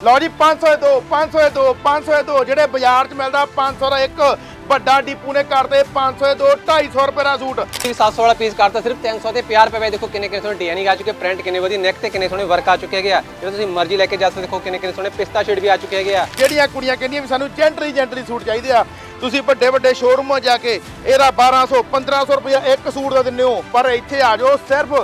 ਲਓ ਜੀ 500 ਦੇ ਦੋ 500 ਦੇ ਦੋ 500 ਦੇ ਦੋ ਜਿਹੜੇ ਬਾਜ਼ਾਰ 'ਚ ਮਿਲਦਾ 500 ਦਾ ਇੱਕ ਵੱਡਾ ਡੀਪੂ ਨੇ ਕਰਦੇ 500 ਦੇ ਦੋ 250 ਰੁਪਏ ਦਾ ਸੂਟ। ਇਹ 700 ਵਾਲਾ ਪੀਸ ਕਰਤਾ ਸਿਰਫ 300 ਤੇ 50 ਰੁਪਏ ਵਿੱਚ ਦੇਖੋ ਕਿੰਨੇ ਕਿੰਨੇ ਸੋਹਣੇ ਡਿਜ਼ਾਈਨਿੰਗ ਆ ਚੁੱਕੇ ਪ੍ਰਿੰਟ ਕਿੰਨੇ ਵਧੀਆ ਨੈਕ ਤੇ ਕਿੰਨੇ ਸੋਹਣੇ ਵਰਕ ਆ ਚੁੱਕੇ ਆ। ਜਿਹੜਾ ਤੁਸੀਂ ਮਰਜ਼ੀ ਲੈ ਕੇ ਜਾ ਸਕਦੇ ਦੇਖੋ ਕਿੰਨੇ ਕਿੰਨੇ ਸੋਹਣੇ ਪਿਸਤਾ ਸ਼ੇਡ ਵੀ ਆ ਚੁੱਕੇ ਆ। ਜਿਹੜੀਆਂ ਕੁੜੀਆਂ ਕਹਿੰਦੀਆਂ ਵੀ ਸਾਨੂੰ ਜੈਂਟਰੀ ਜੈਂਟਰੀ ਸੂਟ ਚਾਹੀਦੇ ਆ ਤੁਸੀਂ ਵੱਡੇ ਵੱਡੇ ਸ਼ੋਰੂਮਾਂ ਜਾ ਕੇ ਇਹਦਾ 1200 1500 ਰੁਪਏ ਇੱਕ ਸੂਟ ਦਾ ਦਿੰਦੇ ਹੋ ਪਰ ਇੱਥੇ ਆ ਜਾਓ ਸਿਰਫ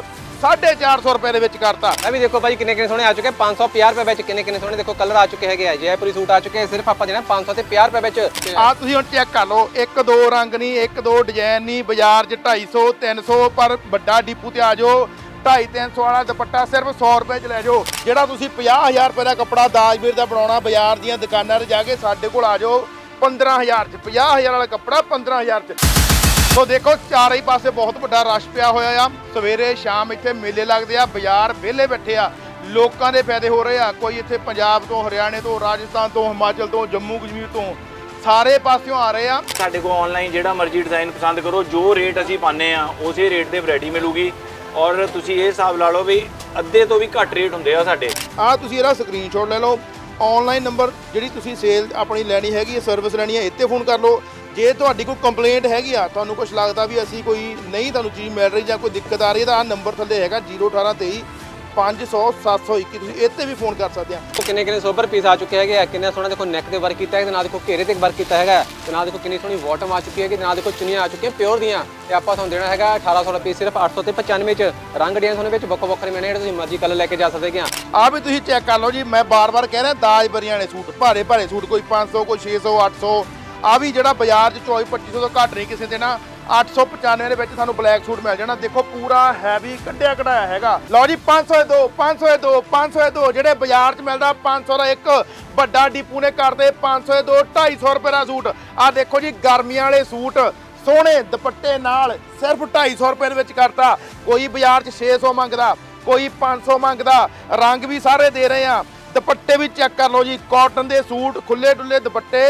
450 ਰੁਪਏ ਦੇ ਵਿੱਚ ਕਰਤਾ। ਇਹ ਵੀ ਦੇਖੋ ਭਾਈ ਕਿੰਨੇ ਕਿੰਨੇ ਸੋਹਣੇ ਆ ਚੁੱਕੇ 550 ਰੁਪਏ ਵਿੱਚ ਕਿੰਨੇ ਕਿੰਨੇ ਸੋਹਣੇ ਦੇਖੋ ਕਲਰ ਆ ਚੁੱਕੇ ਹੈਗੇ ਆ। ਜੈਪੁਰੀ ਸੂਟ ਆ ਚੁੱਕੇ ਸਿਰਫ ਆਪਾਂ ਦੇਣਾ 500 ਤੇ 50 ਰੁਪਏ ਵਿੱਚ। ਆ ਤੁਸੀਂ ਹੁਣ ਚੈੱਕ ਕਰ ਲਓ ਇੱਕ ਦੋ ਰੰਗ ਨਹੀਂ ਇੱਕ ਦੋ ਡਿਜ਼ਾਈਨ ਨਹੀਂ ਬਾਜ਼ਾਰ 'ਚ 250 300 ਪਰ ਵੱਡਾ ਡੀਪੂ ਤੇ ਆ ਜਾਓ। 250 300 ਵਾਲਾ ਦੁਪੱਟਾ ਸਿਰਫ 100 ਰੁਪਏ 'ਚ ਲੈ ਜਾਓ। ਜਿਹੜਾ ਤੁਸੀਂ 50000 ਰੁਪਏ ਦਾ ਕੱਪੜਾ ਦਾਜਵੀਰ ਦਾ ਬਣਾਉਣਾ ਬਾਜ਼ਾਰ ਦੀਆਂ ਦੁਕਾਨਾਂ 'ਤੇ ਜਾ ਕੇ ਸਾਡੇ ਕੋਲ ਆ ਜਾਓ। 15000 'ਚ 50000 ਵਾਲਾ ਕੱਪੜਾ 15000 'ਚ। ਸੋ ਦੇਖੋ ਚਾਰੇ ਹੀ ਪਾਸੇ ਬਹੁਤ ਵੱਡਾ ਰਸ਼ ਪਿਆ ਹੋਇਆ ਆ। ਸਵੇਰੇ ਸ਼ਾਮ ਇੱਥੇ ਮੇਲੇ ਲੱਗਦੇ ਆ ਬਾਜ਼ਾਰ ਵਿਹਲੇ ਬੈਠੇ ਆ। ਲੋਕਾਂ ਦੇ ਫਾਇਦੇ ਹੋ ਰਹੇ ਆ। ਕੋਈ ਇੱਥੇ ਪੰਜਾਬ ਤੋਂ ਹਰਿਆਣੇ ਤੋਂ ਰਾਜਸਥਾਨ ਤੋਂ ਹਿਮਾਚਲ ਤੋਂ ਜੰਮੂ ਕਸ਼ਮੀਰ ਤੋਂ ਸਾਰੇ ਪਾਸਿਓਂ ਆ ਰਹੇ ਆ। ਸਾਡੇ ਕੋਲ ਆਨਲਾਈਨ ਜਿਹੜਾ ਮਰਜ਼ੀ ਡਿਜ਼ਾਈਨ ਪਸੰਦ ਕਰੋ ਜੋ ਰੇਟ ਅਸੀਂ ਪਾਉਂਦੇ ਆ ਉਸੇ ਰੇਟ ਤੇ ਵੈਰਾਈਟੀ ਮਿਲੂਗੀ। ਔਰ ਤੁਸੀਂ ਇਹ ਹਿਸਾਬ ਲਾ ਲਓ ਵੀ ਅੱਧੇ ਤੋਂ ਵੀ ਘੱਟ ਰੇਟ ਹੁੰਦੇ ਆ ਸਾਡੇ। ਆ ਤੁਸੀਂ ਇਹਦਾ ਸਕਰੀਨਸ਼ਾਟ ਲੈ ਲਓ। ਆਨਲਾਈਨ ਨੰਬਰ ਜਿਹੜੀ ਤੁਸੀਂ ਸੇਲ ਆਪਣੀ ਲੈਣੀ ਹੈਗੀ ਹੈ ਸਰਵਿਸ ਲੈਣੀ ਹੈ ਇੱਥੇ ਫੋਨ ਕਰ ਲਓ। ਜੇ ਤੁਹਾਡੀ ਕੋਈ ਕੰਪਲੇਂਟ ਹੈਗੀ ਆ ਤੁਹਾਨੂੰ ਕੁਝ ਲੱਗਦਾ ਵੀ ਅਸੀਂ ਕੋਈ ਨਹੀਂ ਤੁਹਾਨੂੰ ਚੀਜ਼ ਮਿਲ ਰਹੀ ਜਾਂ ਕੋਈ ਦਿੱਕਤ ਆ ਰਹੀ ਹੈ ਤਾਂ ਆਹ ਨੰਬਰ ਥੱਲੇ ਹੈਗਾ 01823 500 721 ਤੁਸੀਂ ਇੱਥੇ ਵੀ ਫੋਨ ਕਰ ਸਕਦੇ ਆ। ਕਿੰਨੇ ਕਿੰਨੇ ਸੋਬਰ ਪੀਸ ਆ ਚੁੱਕੇ ਹੈਗੇ ਆ ਕਿੰਨਾ ਸੋਹਣਾ ਦੇਖੋ ਨੈਕ ਤੇ ਵਰਕ ਕੀਤਾ ਹੈ ਤੇ ਨਾਲ ਦੇਖੋ ਘੇਰੇ ਤੇ ਵਰਕ ਕੀਤਾ ਹੈਗਾ ਤੇ ਨਾਲ ਦੇਖੋ ਕਿੰਨੀ ਸੋਹਣੀ ਬਾਟਮ ਆ ਚੁੱਕੀ ਹੈਗੀ ਤੇ ਨਾਲ ਦੇਖੋ ਚੁੰਨੀਆਂ ਆ ਚੁੱਕੀਆਂ ਪਿਓਰ ਦੀਆਂ ਤੇ ਆਪਾਂ ਤੁਹਾਨੂੰ ਦੇਣਾ ਹੈਗਾ 1800 ਦਾ ਪੀਸ ਸਿਰਫ 800 ਤੇ 95 ਚ। ਰੰਗ ਡਿਜ਼ਾਈਨ ਤੁਹਾਨੂੰ ਵਿੱਚ ਵੱਖੋ ਵੱਖਰੇ ਮਿਲਣੇ ਜਿਹੜੇ ਤੁਸੀਂ ਮਰਜ਼ੀ ਕਲਰ ਲੈ ਕੇ ਜਾ ਸਕਦੇ ਹੈਗੇ ਆ। ਆ ਵੀ ਤੁਸੀਂ ਚੈੱਕ ਕਰ ਲਓ ਜੀ ਮੈਂ ਬਾਰ-ਬਾਰ ਕਹਿ ਰਿਹਾ ਦਾਜ ਬਰੀਆਂ ਵਾਲੇ ਸੂਟ ਭਾਰੇ ਭਾਰੇ ਸੂਟ ਕੋਈ 500 ਕੋਈ 600 800 ਆ ਵੀ ਜਿਹੜਾ ਬਾਜ਼ਾਰ 'ਚ 24 2500 ਤੋਂ ਘੱਟ ਨਹੀਂ ਕਿਸੇ ਦੇ ਨਾ 895 ਦੇ ਵਿੱਚ ਤੁਹਾਨੂੰ ਬਲੈਕ ਸੂਟ ਮਿਲ ਜਾਣਾ। ਦੇਖੋ ਪੂਰਾ ਹੈਵੀ ਕੱਢਿਆ ਕਢਾਇਆ ਹੈਗਾ। ਲਓ ਜੀ 500 ਦੇ ਦੋ 500 ਦੇ ਦੋ 500 ਦੇ ਦੋ। ਜਿਹੜੇ ਬਾਜ਼ਾਰ 'ਚ ਮਿਲਦਾ 500 ਦਾ ਇੱਕ ਵੱਡਾ ਡੀਪੂ ਨੇ ਕਰਦੇ 500 ਦੇ ਦੋ 250 ਰੁਪਏ ਦਾ ਸੂਟ। ਆ ਦੇਖੋ ਜੀ, ਗਰਮੀਆਂ ਵਾਲੇ ਸੂਟ, ਸੋਹਣੇ ਦੁਪੱਟੇ ਨਾਲ ਸਿਰਫ 250 ਰੁਪਏ ਦੇ ਵਿੱਚ ਕਰਤਾ। ਕੋਈ ਬਾਜ਼ਾਰ 'ਚ 600 ਮੰਗਦਾ, ਕੋਈ 500 ਮੰਗਦਾ, ਰੰਗ ਵੀ ਸਾਰੇ ਦੇ ਰਹੇ ਆ। ਦੁਪੱਟੇ ਵੀ ਚੈੱਕ ਕਰ ਲਓ ਜੀ ਕਾਟਨ ਦੇ ਸੂਟ ਖੁੱਲੇ ਡੁੱਲੇ ਦੁਪੱਟੇ।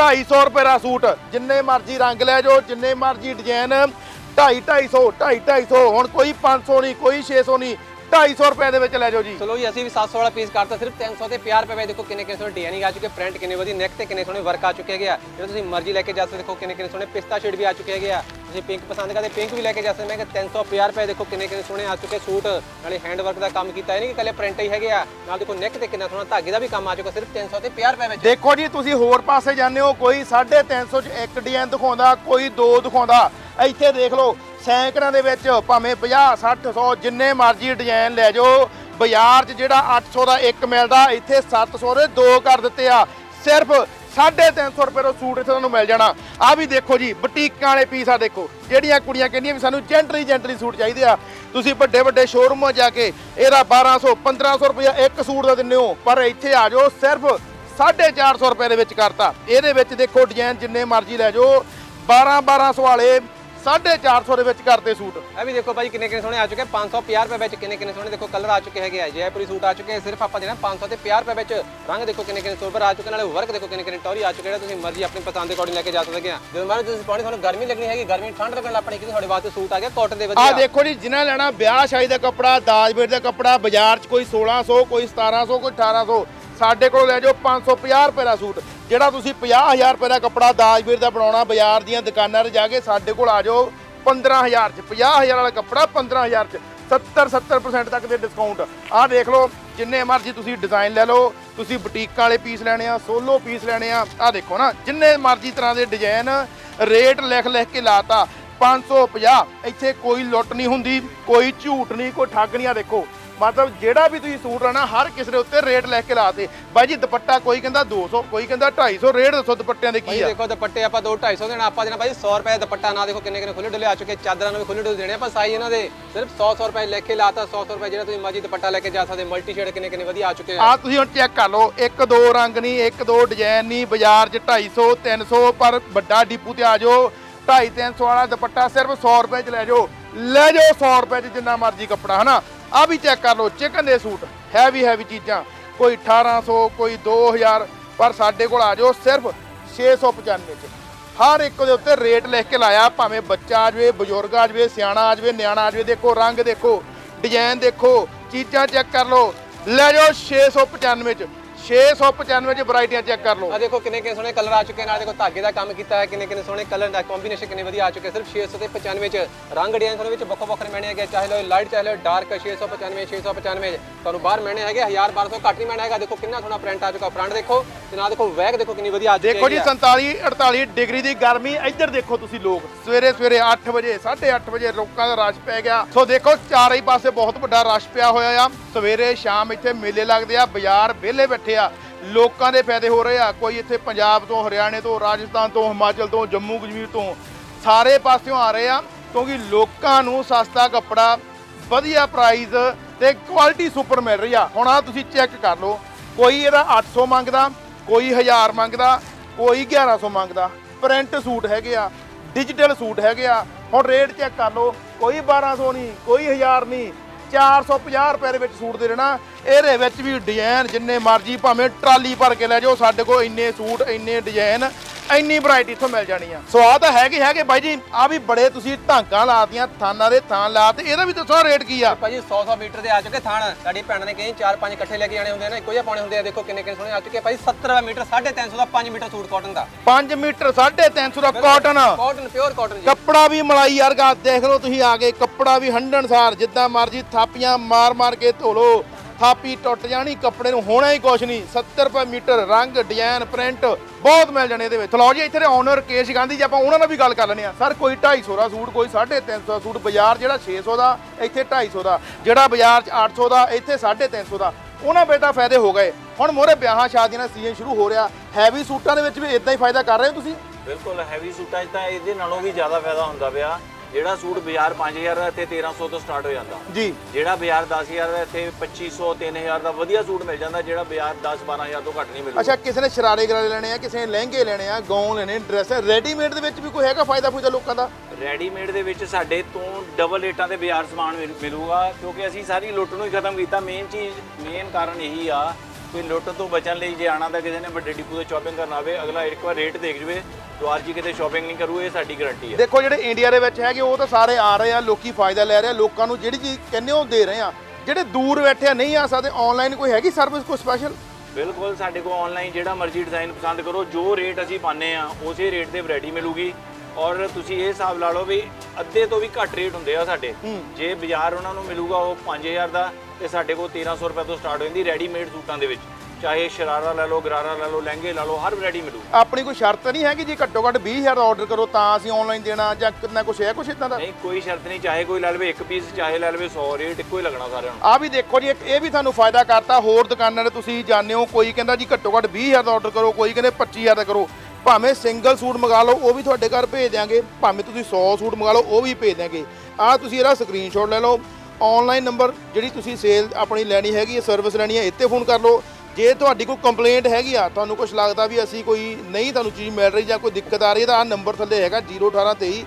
250 ਰੁਪਏ ਦਾ ਸੂਟ, ਜਿੰਨੇ ਮਰਜ਼ੀ ਰੰਗ ਲੈ ਜਾਓ, ਜਿੰਨੇ ਮਰਜ਼ੀ ਡਿਜ਼ਾਈਨ 250 250 250 ਹੁਣ ਕੋਈ 500 ਨਹੀਂ, ਕੋਈ 600 ਨਹੀਂ। 250 ਰੁਪਏ ਦੇ ਵਿੱਚ ਲੈ ਜਾਓ ਜੀ। ਚਲੋ ਜੀ ਅਸੀਂ ਵੀ 700 ਵਾਲਾ ਪੀਸ ਕਰਤਾ ਸਿਰਫ 300 ਤੇ 50 ਰੁਪਏ ਵਿੱਚ ਦੇਖੋ ਕਿੰਨੇ ਕਿੰਨੇ ਸੋਹਣੇ ਡਿਜ਼ਾਈਨਿੰਗ ਆ ਚੁੱਕੇ ਪ੍ਰਿੰਟ ਕਿੰਨੇ ਵਧੀਆ ਨੈਕ ਤੇ ਕਿੰਨੇ ਸੋਹਣੇ ਵਰਕ ਆ ਚੁੱਕੇ ਹੈਗੇ ਆ। ਜਿਹੜੇ ਤੁਸੀਂ ਮਰਜ਼ੀ ਲੈ ਕੇ ਜਾ ਸਕਦੇ ਦੇਖੋ ਕਿੰਨੇ ਕਿੰਨੇ ਸੋਹਣੇ ਪਿਸਤਾ ਸ਼ੇਡ ਵੀ ਆ ਚੁੱਕੇ ਹੈਗੇ ਆ। ਤੁਸੀਂ ਪਿੰਕ ਪਸੰਦ ਕਰਦੇ ਪਿੰਕ ਵੀ ਲੈ ਕੇ ਜਾ ਸਕਦੇ ਮੈਂ ਕਿ 350 ਰੁਪਏ ਦੇਖੋ ਕਿੰਨੇ ਕਿੰਨੇ ਸੋਹਣੇ ਆ ਚੁੱਕੇ ਸੂਟ। ਨਾਲੇ ਹੈਂਡ ਵਰਕ ਦਾ ਕੰਮ ਕੀਤਾ ਹੈ ਨਹੀਂ ਕਿ ਕੱਲੇ ਪ੍ਰਿੰਟ ਹੀ ਹੈਗੇ ਆ। ਨਾਲ ਦੇਖੋ ਨੈਕ ਤੇ ਕਿੰਨਾ ਸੋਹਣਾ ਧਾਗੇ ਦਾ ਵੀ ਕੰਮ ਆ ਚੁੱਕਾ ਸਿਰਫ 300 ਤੇ 50 ਰੁਪਏ ਵਿੱਚ। ਦੇਖੋ ਜੀ ਤੁਸੀਂ ਹੋਰ ਪਾਸੇ ਜਾਂਦੇ ਹੋ ਕੋਈ 350 ਚ ਇੱਕ ਡਿਜ਼ਾਈਨ ਦਿਖਾਉਂਦਾ ਕੋਈ ਦੋ ਦਿਖਾਉਂਦਾ। ਇੱਥੇ ਦੇਖ ਲਓ ਸੈਂਕੜਾਂ ਦੇ ਵਿੱਚ ਭਾਵੇਂ 50 60 100 ਜਿੰਨੇ ਮਰਜ਼ੀ ਡਿਜ਼ਾਈਨ ਲੈ ਜਾਓ, ਬਾਜ਼ਾਰ 'ਚ ਜਿਹੜਾ 800 ਦਾ ਇੱਕ ਮਿਲਦਾ, ਇੱਥੇ 700 ਦੇ ਦੋ ਕਰ ਦਿੱਤੇ ਆ। ਸਿਰਫ 350 ਰੁਪਏ ਦਾ ਸੂਟ ਇੱਥੇ ਤੁਹਾਨੂੰ ਮਿਲ ਜਾਣਾ। ਆ ਵੀ ਦੇਖੋ ਜੀ, ਬੁਟੀਕਾਂ ਵਾਲੇ ਪੀਸ ਆ ਦੇਖੋ। ਜਿਹੜੀਆਂ ਕੁੜੀਆਂ ਕਹਿੰਦੀਆਂ ਵੀ ਸਾਨੂੰ ਜੈਂਟਰੀ ਜੈਂਟਰੀ ਸੂਟ ਚਾਹੀਦੇ ਆ। ਤੁਸੀਂ ਵੱਡੇ ਵੱਡੇ ਸ਼ੋਰੂਮਾਂ ਜਾ ਕੇ ਇਹਦਾ 1200 1500 ਰੁਪਏ ਇੱਕ ਸੂਟ ਦਾ ਦਿੰਦੇ ਹੋ। ਪਰ ਇੱਥੇ ਆ ਜਾਓ, ਸਿਰਫ 450 ਰੁਪਏ ਦੇ ਵਿੱਚ ਕਰਤਾ। ਇਹਦੇ ਵਿੱਚ ਦੇਖੋ ਡਿਜ਼ਾਈਨ ਜਿੰਨੇ ਮਰਜ਼ੀ ਲੈ ਜਾਓ। 12 1200 ਵਾਲੇ 450 ਦੇ ਵਿੱਚ ਕਰਦੇ ਸੂਟ। ਇਹ ਵੀ ਦੇਖੋ ਭਾਈ ਕਿੰਨੇ ਕਿੰਨੇ ਸੋਹਣੇ ਆ ਚੁੱਕੇ 550 ਰੁਪਏ ਵਿੱਚ ਕਿੰਨੇ ਕਿੰਨੇ ਸੋਹਣੇ ਦੇਖੋ ਕਲਰ ਆ ਚੁੱਕੇ ਹੈਗੇ ਆ ਜੈਪੁਰੀ ਸੂਟ ਆ ਚੁੱਕੇ ਸਿਰਫ ਆਪਾਂ ਦੇਣਾ 500 ਤੇ 50 ਰੁਪਏ ਵਿੱਚ ਰੰਗ ਦੇਖੋ ਕਿੰਨੇ ਕਿੰਨੇ ਸੋਬਰ ਆ ਚੁੱਕੇ ਨਾਲੇ ਵਰਕ ਦੇਖੋ ਕਿੰਨੇ ਕਿੰਨੇ ਟੌਰੀ ਆ ਚੁੱਕੇ ਜਿਹੜਾ ਤੁਸੀਂ ਮਰਜ਼ੀ ਆਪਣੀ ਪਸੰਦ ਦੇ ਅਕੋਰਡਿੰਗ ਲੈ ਕੇ ਜਾ ਸਕਦੇ ਆ। ਜਦੋਂ ਮਾਰੇ ਤੁਸੀਂ ਪਾਣੀ ਤੁਹਾਨੂੰ ਗਰਮੀ ਲੱਗਣੀ ਹੈਗੀ ਗਰਮੀ ਠੰਡ ਲੱਗਣ ਲੱਪਣੀ ਕਿ ਤੁਹਾਡੇ ਵਾਸਤੇ ਸੂਟ ਆ ਗਿਆ ਕਾਟਨ ਦੇ ਆ ਵਧੀਆ। ਦੇਖੋ ਜੀ ਜਿਨ੍ਹਾਂ ਲੈਣਾ ਵਿਆਹ ਸ਼ਾਦੀ ਦਾ ਕੱਪੜਾ ਦਾਜ ਦਾ ਕੱਪੜਾ ਬਾਜ਼ਾਰ 'ਚ ਕੋਈ 1600 ਕੋਈ 1700 ਕੋਈ 1800 ਸਾਡੇ ਕੋਲ ਲੈ ਜਾਓ 550 ਰੁਪਏ ਦਾ ਸੂਟ। ਜਿਹੜਾ ਤੁਸੀਂ 50000 ਰੁਪਏ ਦਾ ਕੱਪੜਾ ਦਾਜ ਦਾ ਬਣਾਉਣਾ ਬਾਜ਼ਾਰ ਦੀਆਂ ਦੁਕਾਨਾਂ 'ਤੇ ਜਾ ਕੇ ਸਾਡੇ ਕੋਲ ਆ ਜਾਓ। 15000 'ਚ 50000 ਵਾਲਾ ਕੱਪੜਾ 15000 'ਚ। 70 70% ਤੱਕ ਦੇ ਡਿਸਕਾਊਂਟ ਆਹ ਦੇਖ ਲਓ, ਜਿੰਨੇ ਮਰਜ਼ੀ ਤੁਸੀਂ ਡਿਜ਼ਾਈਨ ਲੈ ਲਓ, ਤੁਸੀਂ ਬੁਟੀਕਾਂ ਵਾਲੇ ਪੀਸ ਲੈਣੇ ਆ ਸੋਲੋ ਪੀਸ ਲੈਣੇ ਆ। ਆਹ ਦੇਖੋ ਨਾ, ਜਿੰਨੇ ਮਰਜ਼ੀ ਤਰ੍ਹਾਂ ਦੇ ਡਿਜ਼ਾਈਨ ਰੇਟ ਲਿਖ ਲਿਖ ਕੇ ਲਾਤਾ 550 ਇੱਥੇ ਕੋਈ ਲੁੱਟ ਨਹੀਂ ਹੁੰਦੀ, ਕੋਈ ਝੂਠ ਨਹੀਂ, ਕੋਈ ਠੱਗ ਨਹੀਂ। ਆ ਦੇਖੋ ਮਤਲਬ ਜਿਹੜਾ ਵੀ ਤੁਸੀਂ ਸੂਟ ਲੈਣਾ ਹਰ ਕਿਸੇ ਦੇ ਉੱਤੇ ਰੇਟ ਲਿਖ ਕੇ ਲਾਤੇ ਬਾਈ ਜੀ ਦੁਪੱਟਾ ਕੋਈ ਕਹਿੰਦਾ 200 ਕੋਈ ਕਹਿੰਦਾ 250 ਰੇਟ ਦੱਸੋ ਦੁਪੱਟਿਆਂ ਦੇ ਕੀ ਆ? ਦੇਖੋ ਦੁਪੱਟੇ ਆਪਾਂ 2 250 ਦੇਣਾ ਆਪਾਂ ਦੇਣਾ ਭਾਈ 100 ਰੁਪਏ ਦੁਪੱਟਾ ਨਾ ਦੇਖੋ ਕਿੰਨੇ ਕਿੰਨੇ ਖੁੱਲੇ ਡੁੱਲੇ ਆ ਚੁੱਕੇ ਚਾਦਰਾਂ ਨੂੰ ਵੀ ਖੁੱਲੇ ਡੁੱਲੇ ਦੇਣੇ ਆਪਾਂ ਸਾਈ ਇਹਨਾਂ ਦੇ ਸਿਰਫ 100 100 ਰੁਪਏ ਲਿਖ ਕੇ ਲਾਤਾ 100 100 ਰੁਪਏ ਜਿਹੜਾ ਤੁਸੀਂ ਮਰਜ਼ੀ ਦੁਪੱਟਾ ਲੈ ਕੇ ਜਾ ਸਕਦੇ ਮਲਟੀ ਸ਼ੇਡ ਕਿੰਨੇ ਕਿੰਨੇ ਵਧੀਆ ਆ ਚੁੱਕੇ ਆ। ਆ ਤੁਸੀਂ ਹੁਣ ਚੈੱਕ ਕਰ ਲਓ ਇੱਕ ਦੋ ਰੰਗ ਨਹੀਂ ਇੱਕ ਦੋ ਡਿਜ਼ਾਈਨ ਨਹੀਂ ਬਾਜ਼ਾਰ 'ਚ 250 300 ਪਰ ਵੱਡਾ ਡੀਪੂ ਤੇ ਆ ਜਾਓ 250 300 ਵਾਲਾ ਦੁਪੱਟਾ ਸਿਰਫ 100 ਰੁਪਏ 'ਚ ਲੈ ਜਾਓ। ਲੈ ਜਾਓ 100 ਰੁਪਏ 'ਚ ਜਿੰਨਾ ਮਰਜ਼ੀ ਕੱਪੜਾ ਹਨਾ? ਆ ਵੀ ਚੈੱਕ ਕਰ ਲਓ ਚਿਕਨ ਦੇ ਸੂਟ ਹੈਵੀ ਹੈਵੀ ਚੀਜ਼ਾਂ। ਕੋਈ 1800 ਕੋਈ 2000 ਪਰ ਸਾਡੇ ਕੋਲ ਆ ਜਾਓ ਸਿਰਫ 695 'ਚ। ਹਰ ਇੱਕ ਦੇ ਉੱਤੇ ਰੇਟ ਲਿਖ ਕੇ ਲਾਇਆ, ਭਾਵੇਂ ਬੱਚਾ ਆ ਜਾਵੇ, ਬਜ਼ੁਰਗ ਆ ਜਾਵੇ, ਸਿਆਣਾ ਆ ਜਾਵੇ, ਨਿਆਣਾ ਆ ਜਾਵੇ, ਦੇਖੋ, ਰੰਗ ਦੇਖੋ ਡਿਜ਼ਾਈਨ ਦੇਖੋ, ਚੀਜ਼ਾਂ ਚੈੱਕ ਕਰ ਲਓ। ਲੈ ਜਾਓ 695 ਚ। 695 ਚ ਵੈਰਾਈਟੀਆਂ ਚੈੱਕ ਕਰ ਲਓ। ਆ ਦੇਖੋ ਕਿੰਨੇ ਕਿੰਨੇ ਸੋਹਣੇ ਕਲਰ ਆ ਚੁੱਕੇ ਨਾਲ ਦੇਖੋ ਧਾਗੇ ਦਾ ਕੰਮ ਕੀਤਾ ਹੈ ਕਿੰਨੇ ਕਿੰਨੇ ਸੋਹਣੇ ਕਲਰ ਦਾ ਕੰਬੀਨੇਸ਼ਨ ਕਿੰਨੇ ਵਧੀਆ ਆ ਚੁੱਕੇ ਸਿਰਫ 600 ਤੇ 95 ਚ ਰੰਗ ਡਿਜ਼ਾਈਨ ਦੇ ਵਿੱਚ ਵੱਖੋ ਵੱਖਰੇ ਮੈਨੇ ਹੈਗੇ ਚਾਹੇ ਲੋ ਲਾਈਟ ਚਾਹੇ ਲੋ ਡਾਰਕ 695 695 ਤੁਹਾਨੂੰ ਬਾਹਰ ਮੈਨੇ ਹੈਗੇ 1000 1200 ਘੱਟ ਨਹੀਂ ਮੈਨੇ ਹੈਗਾ ਦੇਖੋ ਕਿੰਨਾ ਸੋਹਣਾ ਪ੍ਰਿੰਟ ਆ ਚੁੱਕਾ ਫਰੰਟ ਦੇਖੋ ਤੇ ਨਾਲ ਦੇਖੋ ਵੈਗ ਦੇਖੋ ਕਿੰਨੀ ਵਧੀਆ ਆ ਚੁੱਕੀ ਦੇਖੋ ਜੀ ਹੈਗੀ ਆ। 47 48 ਡਿਗਰੀ ਦੀ ਗਰਮੀ ਇੱਧਰ ਦੇਖੋ ਤੁਸੀਂ ਲੋਕ ਸਵੇਰੇ ਸਵੇਰੇ 8 ਵਜੇ 8:30 ਵਜੇ ਲੋਕਾਂ ਦਾ ਰਸ਼ ਪੈ ਗਿਆ। ਸੋ ਦੇਖੋ ਚਾਰੇ ਪਾਸੇ ਬਹੁਤ ਵੱਡਾ ਰਸ਼ ਪਿਆ ਹੋਇਆ ਆ। ਸਵੇਰੇ ਸ਼ਾਮ ਇੱਥੇ ਮੇਲੇ ਲੱਗਦੇ ਆ ਬਾਜ਼ਾਰ ਵਿਹਲੇ ਬੈਠੇ ਆ। ਲੋਕਾਂ ਦੇ ਫਾਇਦੇ ਹੋ ਰਹੇ ਆ। ਕੋਈ ਇੱਥੇ ਪੰਜਾਬ ਤੋਂ, ਹਰਿਆਣੇ ਤੋਂ, ਰਾਜਸਥਾਨ ਤੋਂ, ਹਿਮਾਚਲ ਤੋਂ, ਜੰਮੂ, ਕਸ਼ਮੀਰ ਤੋਂ ਸਾਰੇ ਪਾਸਿਓਂ ਆ ਰਹੇ ਆ ਕਿਉਂਕਿ ਲੋਕਾਂ ਨੂੰ ਸਸਤਾ ਕੱਪੜਾ, ਵਧੀਆ ਪ੍ਰਾਈਸ ਤੇ ਕੁਆਲਿਟੀ ਸੁਪਰ ਮਿਲ ਰਹੀ ਆ। ਹੁਣ ਆ ਤੁਸੀਂ ਚੈੱਕ ਕਰ ਲਓ। ਕੋਈ ਇਹਦਾ 800 ਮੰਗਦਾ, ਕੋਈ 1000 ਮੰਗਦਾ, ਕੋਈ 1100 ਮੰਗਦਾ। ਪ੍ਰਿੰਟ ਸੂਟ ਹੈਗੇ ਆ ਡਿਜੀਟਲ ਸੂਟ ਹੈਗੇ ਆ। ਹੁਣ ਰੇਟ ਚੈੱਕ ਕਰ ਲਓ। ਕੋਈ 1200 ਨਹੀਂ, ਕੋਈ 1000 ਨਹੀਂ 450 ਰੁਪਏ ਦੇ ਵਿੱਚ ਸੂਟ ਦੇ ਦੇਣਾ। ਇਹਦੇ ਵਿੱਚ ਵੀ ਡਿਜ਼ਾਈਨ ਜਿੰਨੇ ਮਰਜ਼ੀ ਭਾਵੇਂ ਟਰਾਲੀ ਭਰ ਕੇ ਲੈ ਜਾਓ ਸਾਡੇ ਕੋਲ ਇੰਨੇ ਸੂਟ ਇੰਨੇ ਡਿਜ਼ਾਈਨ ਇੰਨੀ ਵੈਰਾਈਟੀ ਇੱਥੋਂ ਮਿਲ ਜਾਣੀ ਆ। ਸੋ ਆ ਤਾਂ ਹੈਗੇ ਹੈਗੇ ਬਾਈ ਜੀ। ਆ ਵੀ ਬੜੇ ਤੁਸੀਂ ਢਾਂਕਾਂ ਲਾਤੀਆਂ ਥਾਨਾਂ ਦੇ ਥਾਂ ਲਾ ਤੇ ਇਹਦਾ ਵੀ ਦੱਸੋ ਰੇਟ ਕੀ ਆ? ਭਾਜੀ 100 100 ਮੀਟਰ ਦੇ ਆ ਚੁੱਕੇ ਥਾਣ। ਸਾਡੀ ਭੈਣ ਨੇ ਕਹੀ 4 5 ਇਕੱਠੇ ਲੈ ਕੇ ਜਾਣੇ ਹੁੰਦੇ ਨਾ ਇੱਕੋ ਜਿਹਾ ਪਾਉਣੇ ਹੁੰਦੇ ਆ। ਦੇਖੋ ਕਿੰਨੇ ਕਿੰਨੇ ਸੋਹਣੇ ਆ ਚੁੱਕੇ ਭਾਜੀ 70 ਰੁਪਏ ਮੀਟਰ 350 ਦਾ 5 ਮੀਟਰ ਸੂਟ ਕਾਟਨ ਦਾ। 5 ਮੀਟਰ 350 ਦਾ ਕਾਟਨ ਕਾਟਨ ਪਿਓਰ ਕਾਟਨ ਜੀ। ਕੱਪੜਾ ਵੀ ਮਲਾਈ ਵਰਗਾ ਦੇਖ ਲਓ ਤੁਸੀਂ ਆ ਕੇ ਕੱਪੜਾ ਵੀ ਹੰਡਣਸਾਰ ਜਿੱਦਾਂ ਮਰਜ਼ੀ ਥਾਪੀਆਂ ਮਾਰ ਮਾਰ ਕੇ ਧੋ ਲਓ। ਥਾਪੀ ਟੁੱਟ ਜਾਣੀ, ਕੱਪੜੇ ਨੂੰ ਹੋਣਾ ਹੀ ਕੁਛ ਨਹੀਂ। 70 ਰੁਪਏ ਮੀਟਰ, ਰੰਗ, ਡਿਜ਼ਾਈਨ, ਪ੍ਰਿੰਟ, ਬਹੁਤ ਮਿਲ ਜਾਣੇ ਇਹਦੇ ਵਿੱਚ। ਲਓ ਜੀ, ਇੱਥੇ ਦੇ ਓਨਰ ਕੇਸ਼ ਗਾਂਧੀ ਜੀ, ਆਪਾਂ ਉਹਨਾਂ ਨਾਲ ਵੀ ਗੱਲ ਕਰ ਲੈਂਦੇ ਆ ਸਰ, ਕੋਈ 250 ਦਾ ਸੂਟ, ਕੋਈ 350 ਦਾ ਸੂਟ, ਬਾਜ਼ਾਰ ਜਿਹੜਾ 600 ਦਾ, ਇੱਥੇ 250 ਦਾ। ਜਿਹੜਾ ਬਾਜ਼ਾਰ 'ਚ 800 ਦਾ, ਇੱਥੇ 350 ਦਾ। ਉਹਨਾਂ ਵਿੱਚ ਤਾਂ ਫਾਇਦੇ ਹੋ ਗਏ। ਹੁਣ ਮੋਰੇ ਵਿਆਹਾਂ ਸ਼ਾਦੀਆਂ ਦਾ ਸੀਜ਼ਨ ਸ਼ੁਰੂ ਹੋ ਰਿਹਾ। ਹੈਵੀ ਸੂਟਾਂ ਦੇ ਵਿੱਚ ਵੀ ਇਦਾਂ ਹੀ ਫਾਇਦਾ ਕਰ ਰਹੇ ਹੋ ਤੁਸੀਂ? ਬਿਲਕੁਲ ਹੈਵੀ ਸੂਟਾਂ 'ਚ ਤਾਂ ਇਹਦੇ ਨਾਲੋਂ ਵੀ ਜ਼ਿਆਦਾ ਫਾਇਦਾ ਹੁੰਦਾ ਪਿਆ। ਜਿਹੜਾ ਸੂਟ ਬਾਜ਼ਾਰ 5000 ਦਾ ਇੱਥੇ 1300 ਤੋਂ ਸਟਾਰਟ ਹੋ ਜਾਂਦਾ। ਜੀ। ਜਿਹੜਾ ਬਾਜ਼ਾਰ 10000 ਦਾ ਇੱਥੇ 2500 3000 ਦਾ ਵਧੀਆ ਸੂਟ ਮਿਲ ਜਾਂਦਾ ਜਿਹੜਾ ਬਾਜ਼ਾਰ 10 12000 ਤੋਂ ਘੱਟ ਨਹੀਂ ਮਿਲੂਗਾ। ਅੱਛਾ ਕਿਸੇ ਨੇ ਸ਼ਰਾਰੇ ਗਰਾਰੇ ਲੈਣੇ ਆ ਕਿਸੇ ਨੇ ਲਹਿੰਗੇ ਲੈਣੇ ਆ ਗਾਊਨ ਲੈਣੇ ਡਰੈਸ ਰੈਡੀਮੇਡ ਦੇ ਵਿੱਚ ਵੀ ਕੋਈ ਹੈਗਾ ਫਾਇਦਾ ਫੂਇਦਾ ਲੋਕਾਂ ਦਾ? ਰੈਡੀਮੇਡ ਦੇ ਵਿੱਚ ਸਾਡੇ ਤੋਂ ਡਬਲ ਰੇਟਾਂ ਤੇ ਬਾਜ਼ਾਰ ਸਮਾਨ ਮਿਲ- ਮਿਲੂਗਾ ਕਿਉਂਕਿ ਅਸੀਂ ਸਾਰੀ ਲੁੱਟ ਨੂੰ ਹੀ ਖਤਮ ਕੀਤਾ। ਮੇਨ ਚੀਜ਼ ਮੇਨ ਕਾਰਨ ਇਹੀ ਆ ਕੋਈ ਲੁੱਟ ਤੋਂ ਬਚਣ ਲਈ ਜੇ ਆਣਾ ਤਾਂ ਕਿਸੇ ਨੇ ਵੱਡੇ ਡਿਪੂ ਤੋਂ ਸ਼ਾਪਿੰਗ ਕਰਨ ਆਵੇ ਅਗਲਾ ਇੱਕ ਵਾਰ ਰੇਟ ਦੇਖ ਜਵੇ ਦੁਆਰ ਜੀ ਕਿਤੇ ਸ਼ਾਪਿੰਗ ਨਹੀਂ ਕਰੂ ਇਹ ਸਾਡੀ ਗਾਰੰਟੀ ਹੈ। ਦੇਖੋ ਜਿਹੜੇ ਇੰਡੀਆ ਦੇ ਵਿੱਚ ਹੈਗੇ ਉਹ ਤਾਂ ਸਾਰੇ ਆ ਰਹੇ ਆ ਲੋਕੀ ਫਾਇਦਾ ਲੈ ਰਹੇ ਆ ਲੋਕਾਂ ਨੂੰ ਜਿਹੜੀ ਚੀਜ਼ ਕਹਿੰਦੇ ਉਹ ਦੇ ਰਹੇ ਆ। ਜਿਹੜੇ ਦੂਰ ਬੈਠੇ ਨਹੀਂ ਆ ਸਕਦੇ ਆਨਲਾਈਨ ਕੋਈ ਹੈਗੀ ਸਰਵਿਸ ਕੋਈ ਸਪੈਸ਼ਲ ਬਿਲਕੁਲ ਸਾਡੇ ਕੋਲ ਆਨਲਾਈਨ ਜਿਹੜਾ ਮਰਜ਼ੀ ਡਿਜ਼ਾਈਨ ਪਸੰਦ ਕਰੋ ਜੋ ਰੇਟ ਅਸੀਂ ਪਾਉਂਦੇ ਆ ਉਸੇ ਰੇਟ ਤੇ ਵੈਰਾਈਟੀ ਮਿਲੂਗੀ। ਔਰ ਤੁਸੀਂ ਇਹ ਹਿਸਾਬ ਲਾ ਲਓ ਵੀ ਅੱਧੇ ਤੋਂ ਵੀ ਘੱਟ ਰੇਟ ਹੁੰਦੇ ਆ ਸਾਡੇ। ਜੇ ਬਾਜ਼ਾਰ ਉਹਨਾਂ ਨੂੰ ਮਿਲੂਗਾ ਉਹ 5000 ਦਾ ਤੇ ਸਾਡੇ ਕੋਲ 1300 ਰੁਪਏ ਤੋਂ ਸਟਾਰਟ ਹੋ ਜਾਂਦੀ ਰੈਡੀਮੇਡ ਸੂਟਾਂ ਦੇ ਵਿੱਚ। ਚਾਹੇ ਸ਼ਰਾਰਾ ਲੈ ਲਓ ਗਰਾਰਾ ਲੈ ਲਓ ਲਹਿੰਗੇ ਲੈ ਲਓ ਹਰ ਵੈਰਾਈਟੀ ਮਿਲੂ। ਆਪਣੀ ਕੋਈ ਸ਼ਰਤ ਨਹੀਂ ਹੈਗੀ ਜੀ ਘੱਟੋ ਘੱਟ 20000 ਦਾ ਆਰਡਰ ਕਰੋ ਤਾਂ ਅਸੀਂ ਆਨਲਾਈਨ ਦੇਣਾ ਜਾਂ ਕਿੰਨਾ ਕੁਛ ਹੈ ਕੁਛ ਇਦਾਂ ਦਾ? ਨਹੀਂ ਕੋਈ ਸ਼ਰਤ ਨਹੀਂ ਚਾਹੇ ਕੋਈ ਲੈ ਲਵੇ ਇੱਕ ਪੀਸ ਚਾਹੇ ਲੈ ਲਵੇ 100 ਰੇਟ ਇੱਕੋ ਹੀ ਲੱਗਣਾ ਸਾਰਿਆਂ ਨੂੰ। ਆ ਵੀ ਦੇਖੋ ਜੀ ਇਹ ਵੀ ਤੁਹਾਨੂੰ ਫਾਇਦਾ ਕਰਤਾ ਹੋਰ ਦੁਕਾਨਾਂ ਤੇ ਤੁਸੀਂ ਜਾਣਦੇ ਹੋ ਕੋਈ ਕਹਿੰਦਾ ਜੀ ਘੱਟੋ ਘੱਟ 20000 ਦਾ ਆਰਡਰ ਕਰੋ ਕੋਈ ਕਹਿੰਦੇ 25000 ਦਾ ਕਰੋ। ਭਾਵੇਂ ਸਿੰਗਲ ਸੂਟ ਮੰਗਾ ਲਓ ਉਹ ਵੀ ਤੁਹਾਡੇ ਘਰ ਭੇਜ ਦਿਆਂਗੇ। ਭਾਵੇਂ ਤੁਸੀਂ 100 ਸੂਟ ਮੰਗਾ ਲਓ ਉਹ ਵੀ ਭੇਜ ਦਿਆਂਗੇ। ਆ ਤੁਸੀਂ ਇਹਦਾ ਸਕਰੀਨਸ਼ਾਟ ਲੈ ਲਓ। ਆਨਲਾਈਨ ਨੰਬਰ ਜਿਹੜੀ ਤੁਸੀਂ ਸੇਲ ਆਪਣੀ ਲੈਣੀ ਹੈਗੀ ਹੈ ਸਰਵਿਸ ਲੈਣੀ ਹੈ ਇੱਥੇ ਫੋਨ ਕਰ ਲਓ। ਜੇ ਤੁਹਾਡੀ ਕੋਈ ਕੰਪਲੇਂਟ ਹੈਗੀ ਆ ਤੁਹਾਨੂੰ ਕੁਝ ਲੱਗਦਾ ਵੀ ਅਸੀਂ ਕੋਈ ਨਹੀਂ ਤੁਹਾਨੂੰ ਚੀਜ਼ ਮਿਲ ਰਹੀ ਜਾਂ ਕੋਈ ਦਿੱਕਤ ਆ ਰਹੀ ਹੈ ਤਾਂ ਆ ਨੰਬਰ ਥੱਲੇ ਹੈਗਾ 01823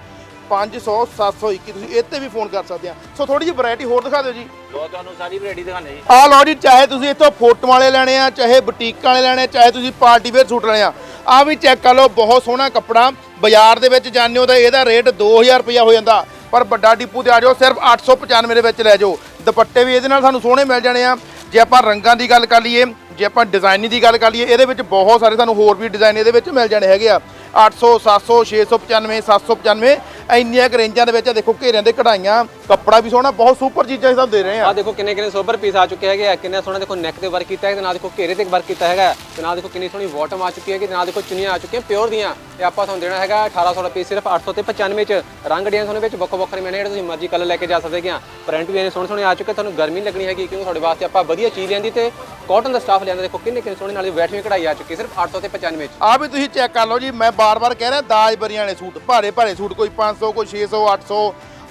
500 721 ਤੁਸੀਂ ਇੱਥੇ ਵੀ ਫੋਨ ਕਰ ਸਕਦੇ ਆ। ਸੋ ਥੋੜੀ ਜਿਹੀ ਵੈਰਾਈਟੀ ਹੋਰ ਦਿਖਾ ਦਿਓ ਜੀ। ਲੋ ਤੁਹਾਨੂੰ ਸਾਰੀ ਵੈਰਾਈਟੀ ਦਿਖਾਣੇ ਜੀ। ਆ ਲਓ ਜੀ ਚਾਹੇ ਤੁਸੀਂ ਇੱਥੋਂ ਫੋਟੋ ਵਾਲੇ ਲੈਣੇ ਆ ਚਾਹੇ ਬੁਟੀਕ ਵਾਲੇ ਲੈਣੇ ਆ ਚਾਹੇ ਤੁਸੀਂ ਪਾਰਟੀ ਵੇਅਰ ਸੂਟ ਲੈਣੇ ਆ। ਆ ਵੀ ਚੈੱਕ ਕਰ ਲਓ, ਬਹੁਤ ਸੋਹਣਾ ਕੱਪੜਾ, ਬਾਜ਼ਾਰ ਦੇ ਵਿੱਚ ਜਾਂਦੇ ਹੋ ਤਾਂ ਇਹਦਾ ਰੇਟ 2000 ਰੁਪਇਆ ਹੋ ਜਾਂਦਾ। ਪਰ ਵੱਡਾ ਡਿਪੂ ਤੇ ਆ ਜਾਓ, ਸਿਰਫ 895 ਦੇ ਵਿੱਚ ਲੈ ਜਾਓ। ਦੁਪੱਟੇ ਵੀ ਇਹਦੇ ਨਾਲ ਸਾਨੂੰ ਸੋਹਣੇ ਮਿਲ ਜਾਣੇ ਆ। ਜੇ ਆਪਾਂ ਰੰਗਾਂ ਦੀ ਗੱਲ ਕਰ ਲਈਏ, ਜੇ ਆਪਾਂ ਡਿਜ਼ਾਈਨਿੰਗ ਦੀ ਗੱਲ ਕਰ ਲਈਏ, ਇਹਦੇ ਵਿੱਚ ਬਹੁਤ ਸਾਰੇ ਸਾਨੂੰ ਹੋਰ ਵੀ ਡਿਜ਼ਾਈਨ ਇਹਦੇ ਵਿੱਚ ਮਿਲ ਜਾਣੇ ਹੈਗੇ ਆ। 800 700 695 795 ਇੰਨੀਆਂ ਕੁ ਰੇਂਜਾਂ ਦੇ ਵਿੱਚ ਆ। ਦੇਖੋ ਘੇਰਿਆਂ ਦੇ ਕਢਾਈਆਂ ਕੱਪੜਾ ਵੀ ਸੋਹਣਾ ਬਹੁਤ ਸੁਪਰ ਚੀਜ਼ਾਂ ਇਹ ਸਭ ਦੇ ਰਹੇ ਆ। ਆ ਦੇਖੋ ਕਿੰਨੇ ਕਿੰਨੇ ਸੋਬਰ ਪੀਸ ਆ ਚੁੱਕੇ ਹੈਗੇ ਆ ਕਿੰਨਾ ਸੋਹਣਾ ਦੇਖੋ ਨੈਕ ਤੇ ਵਰਕ ਕੀਤਾ ਹੈ ਤੇ ਨਾਲ ਦੇਖੋ ਘੇਰੇ ਤੇ ਵਰਕ ਕੀਤਾ ਹੈਗਾ ਤੇ ਨਾਲ ਦੇਖੋ ਕਿੰਨੀ ਸੋਹਣੀ ਬਾਟਮ ਆ ਚੁੱਕੀ ਹੈਗੀ ਤੇ ਨਾਲ ਦੇਖੋ ਚੁੰਨੀਆਂ ਆ ਚੁੱਕੀਆਂ ਪਿਓਰ ਦੀਆਂ ਤੇ ਆਪਾਂ ਤੁਹਾਨੂੰ ਦੇਣਾ ਹੈਗਾ 1800 ਦਾ ਪੀਸ ਸਿਰਫ 800 ਤੇ 95 ਚ ਰੰਗ ਡਿਜ਼ਾਈਨ ਸੋਹਣੇ ਵਿੱਚ ਵੱਖੋ ਵੱਖਰੇ ਮੈਨੇ ਜਿਹੜੇ ਤੁਸੀਂ ਮਰਜ਼ੀ ਕਲਰ ਲੈ ਕੇ ਜਾ ਸਕਦੇ ਹੈਗੇ ਆ ਪ੍ਰਿੰਟ ਵੀ ਇਹਨੇ ਸੋਹਣੇ ਸੋਹਣੇ ਆ ਚੁੱਕੇ ਤੁਹਾਨੂੰ ਗਰਮੀ ਨੀ ਲੱਗਣੀ ਹੈਗੀ ਕਿਉਂਕਿ ਤੁਹਾਡੇ ਵਾਸਤੇ ਆਪਾਂ ਵਧੀਆ ਚੀਜ਼ ਲੈਂਦੀ ਤੇ ਕਾਟਨ ਦਾ ਸਟਾਫ ਲਿਆਂਦਾ ਦੇਖੋ ਕਿੰਨੇ ਕਿੰਨੇ ਸੋਹਣੇ ਨਾਲ ਬੈਠਵੀਂ ਕਢਾਈ ਆ ਚੁੱਕੀ ਸਿਰਫ 800 ਤੇ 95 ਚ। ਆ ਵੀ ਤੁਸੀਂ ਚੈੱਕ ਕਰ ਲਓ ਜੀ ਮੈਂ ਬਾਰ-ਬਾਰ ਕਹਿ ਰਿਹਾ ਦਾਜ ਬਰੀਆਂ ਵਾਲੇ ਸੂਟ ਭਾਰੇ ਭਾਰੇ ਸੂਟ ਕੋਈ 500 ਕੋਈ 600 800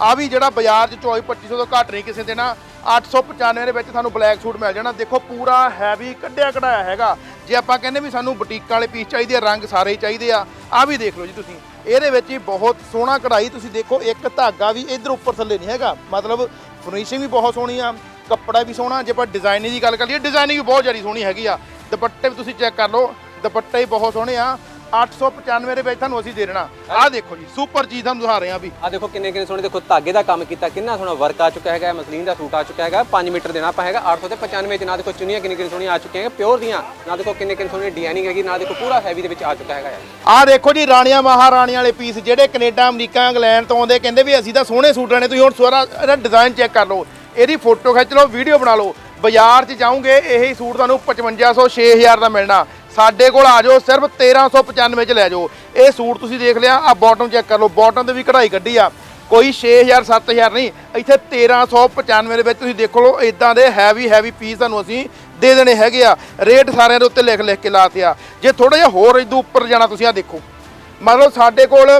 ਆ ਵੀ ਜਿਹੜਾ ਬਾਜ਼ਾਰ 'ਚ 24 2500 ਤੋਂ ਘੱਟ ਨਹੀਂ ਕਿਸੇ ਦੇ ਨਾ 895 ਦੇ ਵਿੱਚ ਤੁਹਾਨੂੰ ਬਲੈਕ ਸੂਟ ਮਿਲ ਜਾਣਾ। ਦੇਖੋ, ਪੂਰਾ ਹੈਵੀ ਕੱਢਿਆ ਕਢਾਇਆ ਹੈਗਾ। ਜੇ ਆਪਾਂ ਕਹਿੰਦੇ ਵੀ ਸਾਨੂੰ ਬੁਟੀਕਾਂ ਵਾਲੇ ਪੀਸ ਚਾਹੀਦੇ ਆ, ਰੰਗ ਸਾਰੇ ਹੀ ਚਾਹੀਦੇ ਆ ਆ ਵੀ ਦੇਖ ਲਓ ਜੀ ਤੁਸੀਂ। ਇਹਦੇ ਵਿੱਚ ਹੀ ਬਹੁਤ ਸੋਹਣਾ ਕਢਾਈ ਤੁਸੀਂ ਦੇਖੋ, ਇੱਕ ਧਾਗਾ ਵੀ ਇਧਰ ਉੱਪਰ ਥੱਲੇ ਨਹੀਂ ਹੈਗਾ। ਮਤਲਬ ਫਿਨਿਸ਼ਿੰਗ ਵੀ ਬਹੁਤ ਸੋਹਣੀ ਆ, ਕੱਪੜਾ ਵੀ ਸੋਹਣਾ, ਜੇ ਆਪਾਂ ਡਿਜ਼ਾਈਨਿੰਗ ਦੀ ਗੱਲ ਕਰ ਲਈਏ ਡਿਜ਼ਾਈਨਿੰਗ ਵੀ ਬਹੁਤ ਜ਼ਿਆਦਾ ਸੋਹਣੀ ਹੈਗੀ ਆ। ਦੁਪੱਟੇ ਵੀ ਤੁਸੀਂ ਚੈੱਕ ਕਰ ਲਓ, ਦੁਪੱਟੇ ਹੀ ਬਹੁਤ ਸੋਹਣੇ ਆ। 895 ਦੇ ਵਿੱਚ ਤੁਹਾਨੂੰ ਅਸੀਂ ਦੇ ਦੇਣਾ। ਆਹ ਦੇਖੋ ਜੀ ਸੁਪਰ ਚੀਜ਼ ਤੁਹਾਨੂੰ ਦਿਖਾ ਰਹੇ ਹਾਂ ਵੀ। ਆ ਦੇਖੋ ਕਿੰਨੇ ਕਿੰਨੇ ਸੋਹਣੇ ਦੇਖੋ ਧਾਗੇ ਦਾ ਕੰਮ ਕੀਤਾ ਕਿੰਨਾ ਸੋਹਣਾ ਵਰਕ ਆ ਚੁੱਕਾ ਹੈਗਾ ਮਸਲੀਨ ਦਾ ਸੂਟ ਆ ਚੁੱਕਾ ਹੈਗਾ 5 ਮੀਟਰ ਦੇਣਾ ਆਪਾਂ ਹੈਗਾ 895 ਚ। ਨਾ ਦੇਖੋ ਚੁੰਨੀਆਂ ਕਿੰਨੀ ਕਿੰਨੀ ਸੋਹਣੀਆਂ ਆ ਚੁੱਕੀਆਂ ਹੈਗੀਆਂ ਪਿਓਰ ਦੀਆਂ। ਨਾ ਦੇਖੋ ਕਿੰਨੇ ਕਿੰਨੇ ਸੋਹਣੇ ਡਿਜ਼ਾਈਨਿੰਗ ਹੈਗੀ ਨਾ ਦੇਖੋ ਪੂਰਾ ਹੈਵੀ ਦੇ ਵਿੱਚ ਆ ਚੁੱਕਾ ਹੈਗਾ ਆਹ ਦੇਖੋ ਜੀ ਰਾਣੀਆਂ ਮਹਾਰਾਣੀਆਂ ਵਾਲੇ ਪੀਸ ਜਿਹੜੇ ਕੈਨੇਡਾ ਅਮਰੀਕਾ ਇੰਗਲੈਂਡ ਤੋਂ ਆਉਂਦੇ ਕਹਿੰਦੇ ਵੀ ਅਸੀਂ ਤਾਂ ਸੋਹਣੇ ਸੂਟ ਲੈਣੇ ਤੁਸੀਂ ਹੁਣ ਸਾਰਾ ਇਹਦਾ ਡਿਜ਼ਾਈਨ ਚੈੱਕ ਕਰ ਲਓ। ਇਹਦੀ ਫੋਟੋ ਖਿੱਚ ਲਓ ਵੀਡੀਓ ਬਣਾ ਲਓ। ਬਾਜ਼ਾਰ 'ਚ ਜਾਓਗੇ ਇਹੀ ਸੂਟ ਤੁਹਾਨੂੰ 5500 6000 ਦਾ ਮਿਲਣਾ। ਸਾਡੇ ਕੋਲ ਆ ਜਾਓ, ਸਿਰਫ 1395 ਚ ਲੈ ਜਾਓ। ਇਹ ਸੂਟ ਤੁਸੀਂ ਦੇਖ ਲਿਆ ਆ ਬਾਟਮ ਚੈੱਕ ਕਰ ਲਓ। ਬਾਟਮ ਤੇ ਵੀ ਕਢਾਈ ਕੱਢੀ ਆ। ਕੋਈ 6000 7000 ਨਹੀਂ, ਇੱਥੇ 1395 ਦੇ ਵਿੱਚ ਤੁਸੀਂ ਦੇਖੋ ਲਓ ਇਦਾਂ ਦੇ ਹੈਵੀ ਹੈਵੀ ਪੀਸ ਤੁਹਾਨੂੰ ਅਸੀਂ ਦੇ ਦੇਣੇ ਹੈਗੇ ਆ। ਰੇਟ ਸਾਰਿਆਂ ਦੇ ਉੱਤੇ ਲਿਖ ਲਿਖ ਕੇ ਲਾਤੇ ਆ। ਜੇ ਥੋੜਾ ਜਿਹਾ ਹੋਰ ਇਦੋਂ ਉੱਪਰ ਜਾਣਾ ਤੁਸੀਂ ਆ ਦੇਖੋ। ਮਤਲਬ ਸਾਡੇ ਕੋਲ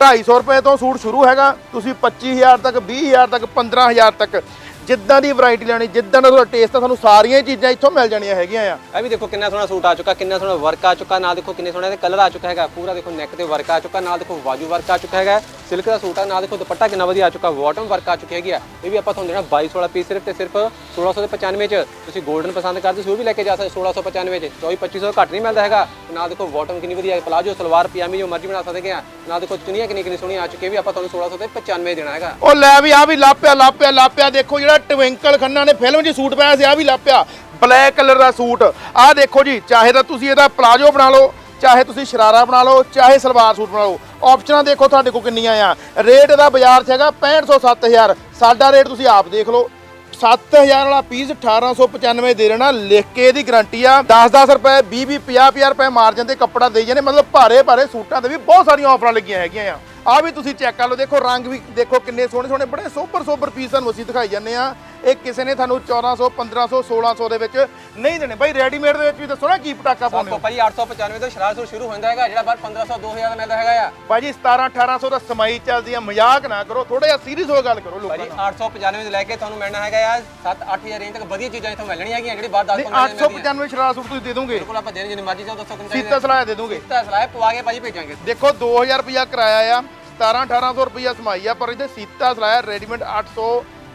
250 ਰੁਪਏ ਤੋਂ ਸੂਟ ਸ਼ੁਰੂ ਹੈਗਾ। ਤੁਸੀਂ 25000 ਤੱਕ 20000 ਤੱਕ 15000 ਤੱਕ। ਜਿੱਦਾਂ ਦੀ ਵੈਰਾਈਟੀ ਲੈਣੀ ਜਿੱਦਾਂ ਦਾ ਤੁਹਾਡਾ ਟੇਸਟ ਆ ਤੁਹਾਨੂੰ ਸਾਰੀਆਂ ਚੀਜ਼ਾਂ ਇੱਥੋਂ ਮਿਲ ਜਾਣੀਆਂ ਹੈਗੀਆਂ ਆ। ਇਹ ਵੀ ਦੇਖੋ ਕਿੰਨਾ ਸੋਹਣਾ ਸੂਟ ਆ ਚੁੱਕਾ ਕਿੰਨਾ ਸੋਹਣਾ ਵਰਕ ਆ ਚੁੱਕਾ ਨਾਲ ਦੇਖੋ ਕਿੰਨੇ ਸੋਹਣੇ ਦੇ ਕਲਰ ਆ ਚੁੱਕਾ ਹੈਗਾ ਪੂਰਾ ਦੇਖੋ ਨੈਕ ਤੇ ਵਰਕ ਆ ਚੁੱਕਾ ਨਾਲ ਦੇਖੋ ਬਾਜੂ ਵਰਕ ਆ ਚੁੱਕਾ ਹੈਗਾ ਸਿਲਕ ਦਾ ਸੂਟ ਆ ਨਾਲ ਦੇਖੋ ਦੁਪੱਟਾ ਕਿੰਨਾ ਵਧੀਆ ਆ ਚੁੱਕਾ ਬਾਟਮ ਵਰਕ ਆ ਚੁੱਕੀ ਹੈਗੀ ਆ। ਇਹ ਵੀ ਆਪਾਂ ਤੁਹਾਨੂੰ ਦੇਣਾ 22 ਵਾਲਾ ਪੀਸ ਸਿਰਫ ਤੇ ਸਿਰਫ 1695 ਚ। ਤੁਸੀਂ 골ਡਨ ਪਸੰਦ ਕਰਦੇ ਸੀ ਉਹ ਵੀ ਲੈ ਕੇ ਜਾ ਸਕਦੇ 1695 ਚ। 24 2500 ਘੱਟ ਨਹੀਂ ਮਿਲਦਾ ਹੈਗਾ। ਨਾਲ ਦੇਖੋ ਬਾਟਮ ਕਿੰਨੀ ਵਧੀਆ ਪਲਾਜੋ ਸਲਵਾਰ ਪਜਾਮੀ ਜੋ ਮਰਜ਼ੀ ਬਣਾ ਸਕਦੇ ਆ। ਨਾਲ ਦੇਖੋ ਚੁੰਨੀਆਂ ਕਿੰਨੀ ਕਿੰਨੀ ਸੋਹਣੀਆਂ ਆ ਚੁੱਕੀਆਂ ਵੀ ਆਪਾਂ ਤੁਹਾਨੂੰ 1695 ਦੇਣਾ ਹੈਗਾ। ਉਹ ਲੈ ਵੀ ਆ ਵੀ ਲਾਪਿਆ ਲਾਪਿਆ ਲਾਪਿਆ ਦੇਖੋ ਜਿਹੜਾ ਟਵਿੰਕਲ ਖੰਨਾ ਨੇ ਫਿਲਮ 'ਚ ਸੂਟ ਪਾਇਆ ਸੀ ਆ ਵੀ ਲਾਪਿਆ ਬਲੈਕ ਕਲਰ ਦਾ ਸੂਟ। ਆਹ ਦੇਖੋ ਜੀ, ਚਾਹੇ ਤਾਂ ਤੁਸੀਂ ਇਹਦਾ ਪਲਾਜੋ ਬਣਾ ਲਓ, ਚਾਹੇ ਤੁਸੀਂ ਸ਼ਰਾਰਾ ਬਣਾ ਲਓ, ਚਾਹੇ ਸਲਵਾਰ ਸੂਟ ਬਣਾ ਲਓ। ਆਪਸ਼ਨਾਂ ਦੇਖੋ ਤੁਹਾਡੇ ਕੋਲ ਕਿੰਨੀਆਂ ਆ। ਰੇਟ ਦਾ ਬਾਜ਼ਾਰ 'ਚ ਹੈਗਾ 6500 7000 ਸਾਡਾ ਰੇਟ ਤੁਸੀਂ ਆਪ ਦੇਖ ਲਓ। 7000 ਵਾਲਾ ਪੀਸ 1895 ਦੇ ਦੇਣਾ ਲਿਖ ਕੇ ਇਹਦੀ ਗਾਰੰਟੀ ਆ। 10-10 ਰੁਪਏ 20-20 50-50 ਰੁਪਏ ਮਾਰਜਨ ਤੇ ਕੱਪੜਾ ਦੇਈ ਜਾਂਦੇ। ਮਤਲਬ ਭਾਰੇ ਭਾਰੇ ਸੂਟਾਂ ਤੇ ਵੀ ਬਹੁਤ ਸਾਰੀਆਂ ਆਫਰਾਂ ਲੱਗੀਆਂ ਹੈਗੀਆਂ ਆ। ਆ ਵੀ ਤੁਸੀਂ ਚੈੱਕ ਕਰ ਲਓ। ਦੇਖੋ ਰੰਗ ਵੀ ਦੇਖੋ ਕਿੰਨੇ ਸੋਹਣੇ ਸੋਹਣੇ ਬੜੇ ਸੋਬਰ ਸੋਬਰ ਪੀਸ ਤੁਹਾਨੂੰ ਅਸੀਂ ਦਿਖਾਈ ਜਾਂਦੇ ਆ ਇਹ ਕਿਸੇ ਨੇ ਤੁਹਾਨੂੰ 1400 1500 1600 ਦੇ ਵਿੱਚ ਨਹੀਂ ਦੇਣੇ। ਬਾਈ ਰੈਡੀਮੇਡ ਦੇ ਵਿੱਚ ਵੀ ਦੱਸੋ ਨਾ ਕੀ ਪਟਾਕਾ ਪਾਉਂਦੇ ਸਭ ਹੋ ਭਾਜੀ 895 ਤੋਂ ਸ਼ਰਾਰਾ ਸੂਟ ਸ਼ੁਰੂ ਹੋ ਜਾਂਦਾ ਹੈਗਾ ਜਿਹੜਾ ਬਾਅਦ 1500 2000 ਦਾ ਮਿਲਦਾ ਹੈਗਾ ਆ। ਭਾਜੀ 17 1800 ਦਾ ਸਮਾਈ ਚੱਲਦੀ ਆ ਮਜ਼ਾਕ ਨਾ ਕਰੋ ਥੋੜਾ ਜਿਹਾ ਸੀਰੀਅਸ ਹੋ ਗੱਲ ਕਰੋ ਲੋਕਾਂ ਭਾਜੀ ਨਾਲ। 895 ਤੋਂ ਲੈ ਕੇ ਤੁਹਾਨੂੰ ਮਿਲਣਾ ਹੈਗਾ ਯਾਰ 7-8000 ਰੇਂਜ ਤੱਕ ਵਧੀਆ ਚੀਜ਼ਾਂ ਇੱਥੋਂ ਮਿਲਣੀਆਂ ਹੈਗੀਆਂ ਜਿਹੜੀ ਬਾਅਦ 10 ਨਹੀਂ 895 ਸ਼ਰਾਰਾ ਸੂਟ ਤੁਸੀਂ ਦੇ ਦੋਗੇ। ਬਿਲਕੁਲ ਆਪਾਂ ਦੇਣ ਜਿੰਨੀ ਮਰਜ਼ੀ ਚਾਹੋ ਦੱਸੋ ਕਿੰਨਾ ਸੀਤਾ ਸਲਾਹ ਦੇ ਦੋਗੇ। ਤਾਂ ਸਲਾਹ ਪਵਾ ਕੇ ਭਾਜੀ ਭੇਜਾਂਗੇ। ਦੇਖੋ 2000 ਰੁਪਿਆ ਕਿਰਾਇਆ ਆ 17 1800 ਰੁਪਿਆ ਸਮਾਈ ਆ ਪਰ ਇਹਦੇ ਸੀਤਾ ਸਲਾਇਆ ਰੈਡੀਮੇਡ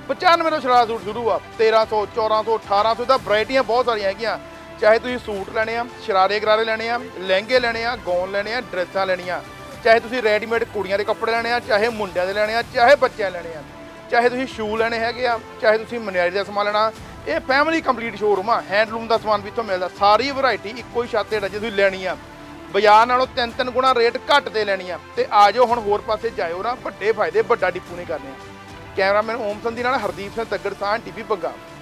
895 ਤੋਂ ਸ਼ਰਾਰਾ ਸੂਟ ਸ਼ੁਰੂ ਆ 1300 1400 1800 ਦਾ ਵੈਰਾਈਟੀਆਂ ਬਹੁਤ ਸਾਰੀਆਂ ਹੈਗੀਆਂ। ਚਾਹੇ ਤੁਸੀਂ ਸੂਟ ਲੈਣੇ ਆ, ਸ਼ਰਾਰੇ ਗਰਾਰੇ ਲੈਣੇ ਆ, ਲਹਿੰਗੇ ਲੈਣੇ ਆ ਗੌਨ ਲੈਣੇ ਆ, ਡਰੈਸਾਂ ਲੈਣੀਆਂ। ਚਾਹੇ ਤੁਸੀਂ ਰੈਡੀਮੇਡ ਕੁੜੀਆਂ ਦੇ ਕੱਪੜੇ ਲੈਣੇ ਆ, ਚਾਹੇ ਮੁੰਡਿਆਂ ਦੇ ਲੈਣੇ ਆ, ਚਾਹੇ ਬੱਚਿਆਂ ਲੈਣੇ ਆ। ਚਾਹੇ ਤੁਸੀਂ ਸ਼ੂ ਲੈਣੇ ਹੈਗੇ ਆ, ਚਾਹੇ ਤੁਸੀਂ ਮਨਿਆਰੀ ਦਾ ਸਮਾਨ ਲੈਣਾ, ਇਹ ਫੈਮਿਲੀ ਕੰਪਲੀਟ ਸ਼ੋਰੂਮ ਆ ਹੈਂਡਲੂਮ ਦਾ ਸਮਾਨ ਵੀ ਇੱਥੋਂ ਮਿਲਦਾ। ਸਾਰੀ ਵੈਰਾਈਟੀ ਇੱਕੋ ਹੀ ਛੱਤ ਤੇ ਜੇ ਤੁਸੀਂ ਲੈਣੀ ਆ। ਬਾਜ਼ਾਰ ਨਾਲੋਂ ਤਿੰਨ ਤਿੰਨ ਗੁਣਾ ਰੇਟ ਘੱਟ ਤੇ ਲੈਣੀ ਆ। ਤੇ ਆ ਜਾਓ ਹੁਣ ਹੋਰ ਪਾਸੇ ਜਾਇਓ ਨਾ, ਵੱਡੇ ਫਾਇਦੇ, ਵੱਡਾ ਡਿਪੂ ਨੇ ਕਰਨੇ। ਆ ਕੈਮਰਾਮੈਨ ਓਮ ਸੰਧੀ ਨਾਲ ਹਰਦੀਪ ਸਿੰਘ ਤੱਗੜ ਸਾਹ ਟੀਵੀ ਪੰਗਾ